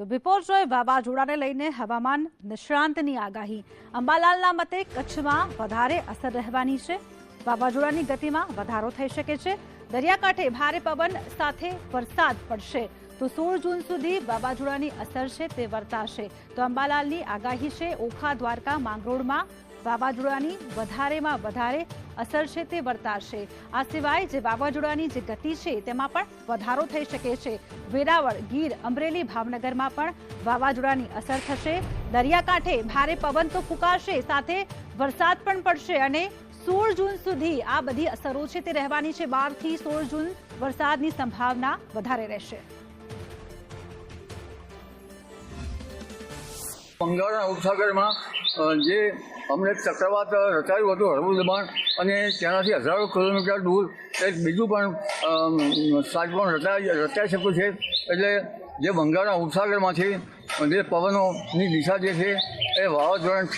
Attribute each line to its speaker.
Speaker 1: તો બિપોરજોય વાવાઝોડાને લઈને હવામાન નિષ્ણાંતની આગાહી. અંબાલાલના મતે કચ્છમાં વધારે અસર રહેવાની છે. વાવાઝોડાની ગતિમાં વધારો થઈ શકે છે. દરિયાકાંઠે ભારે પવન સાથે વરસાદ પડશે. તો સોળ જૂન સુધી વાવાઝોડાની અસર છે તે વર્તાશે. તો અંબાલાલની આગાહી છે ઓખા દ્વારકા માંગરોળમાં વાવાઝોડાની વધારેમાં વધારે અસર છે તે વર્તાશે. આ સિવાય જે વાવાઝોડાની જે ગતિ છે તેમાં પણ વધારો થઈ શકે છે. વેરાવળ, ગીર, અમરેલી, ભાવનગરમાં પણ વાવાઝોડાની અસર થશે. દરિયાકાંઠે ભારે પવન તો ફૂંકાશે, સાથે વરસાદ પણ પડશે અને સોળ જૂન સુધી આ બધી અસરો છે તે રહેવાની છે. બારથી સોળ જૂન વરસાદની સંભાવના વધારે રહેશે.
Speaker 2: બંગાળના ઉપસાગરમાં જે અમને ચક્રવાત રચાયું હતું હળવું દબાણ અને તેનાથી હજારો કિલોમીટર દૂર એક બીજું પણ અમ, પણ રચાઈ શક્યું છે. એટલે જે બંગાળના ઉપસાગરમાંથી જે પવનોની દિશા જે છે એ વાવાઝોડાને